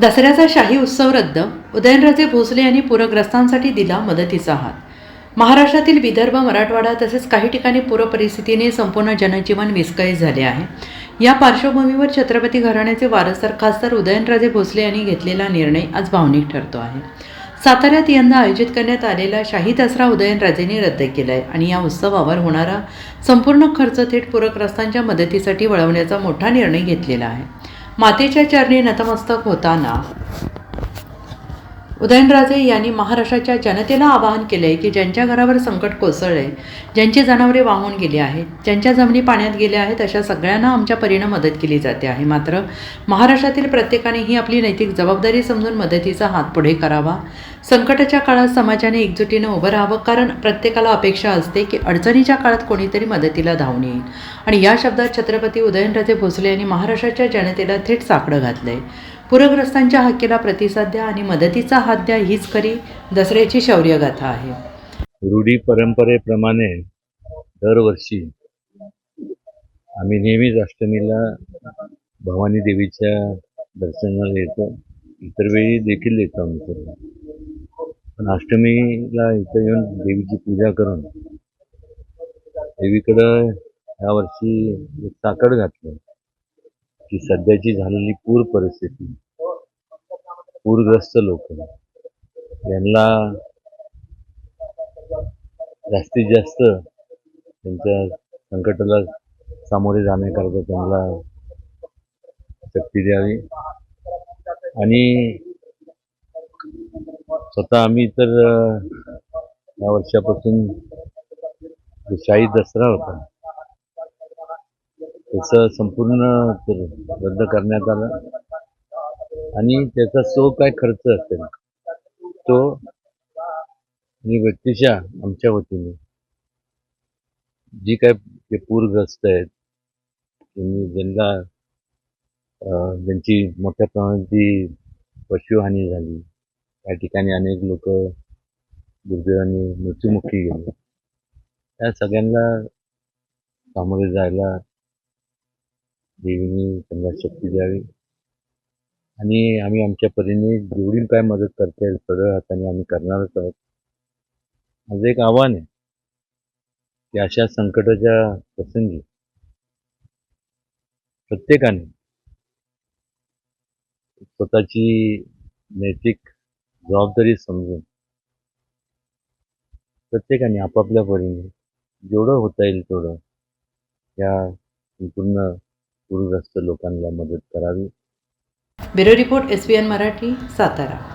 दसऱ्याचा शाही उत्सव रद्द उदयनराजे भोसले यांनी पूरग्रस्तांसाठी दिला मदतीचा हात. महाराष्ट्रातील विदर्भ मराठवाडा तसेच काही ठिकाणी पूरपरिस्थितीने संपूर्ण जनजीवन विस्कळीत झाले आहे. या पार्श्वभूमीवर छत्रपती घराण्याचे वारसदार खासदार उदयनराजे भोसले यांनी घेतलेला निर्णय आज भावनिक ठरतो आहे. साताऱ्यात यंदा आयोजित करण्यात आलेला शाही दसरा उदयनराजेंनी रद्द केला आहे आणि या उत्सवावर होणारा संपूर्ण खर्च थेट पूरग्रस्तांच्या मदतीसाठी वळवण्याचा मोठा निर्णय घेतलेला आहे. मातेच्या चरणी नतमस्तक होताना. उदयनराजे यांनी महाराष्ट्राच्या जनतेला आवाहन केले आहे की ज्यांच्या घरावर संकट कोसळले ज्यांची जनावरे वाहून गेली आहेत ज्यांच्या जमिनी पाण्यात गेल्या आहेत अशा सगळ्यांना आमच्या परीनं मदत केली जाते आहे. मात्र महाराष्ट्रातील प्रत्येकाने ही आपली नैतिक जबाबदारी समजून मदतीचा हात पुढे करावा. संकटाच्या काळात समाजाने एकजुटीनं उभं राहावं कारण प्रत्येकाला अपेक्षा असते की अडचणीच्या काळात कोणीतरी मदतीला धावून येईल. आणि या शब्दात छत्रपती उदयनराजे भोसले यांनी महाराष्ट्राच्या जनतेला थेट साकडं घातलंय. पूरग्रस्तांच्या हक्केला प्रतिसाद द्या आणि मदतीचा हात द्या हीच खरी दसऱ्याची शौर्यगाथा आहे. रूढी परंपरेप्रमाणे दरवर्षी आम्ही नेहमीच अष्टमीला भवानी देवीच्या दर्शनाला येतो. इतर वेळी देखील येतो आम्ही पण अष्टमीला इथं येऊन देवीची पूजा करून देवीकडं यावर्षी एक साकड घातलं. की सध्याची झालेली पूर परिस्थिती पूरग्रस्त लोक यांना जास्तीत जास्त त्यांच्या संकटाला सामोरे जाण्याकरता त्यांना शक्ती द्यावी. आणि स्वतः आम्ही तर या वर्षापासून जो शाही दसरा होता. त्याचं संपूर्ण तर रद्द करण्यात आलं. आणि त्याचा जो काय खर्च असेल तो मी व्यक्तिशा आमच्या वतीने जी काय ते पूरग्रस्त आहेत त्यांनी ज्यांना ज्यांची मोठ्या प्रमाणाची पशुहानी झाली या ठिकाणी अनेक लोक दुर्दैवाने मृत्युमुखी गेले. त्या सगळ्यांना सामोरे जायला देवीने त्यांना शक्ती द्यावी. आणि आम्ही आमच्या परीने जेवढी काय मदत करता येईल सगळ्या हाताने आम्ही करणारच आहोत. माझं एक आव्हान आहे की अशा संकटाच्या प्रसंगी प्रत्येकाने स्वतःची नैतिक जबाबदारी समजून. प्रत्येकाने आपापल्या परीने जेवढं होता येईल तेवढं या संपूर्ण पूरग्रस्त लोकांना मदत करावी. Bureau report S B N Marathi Satara.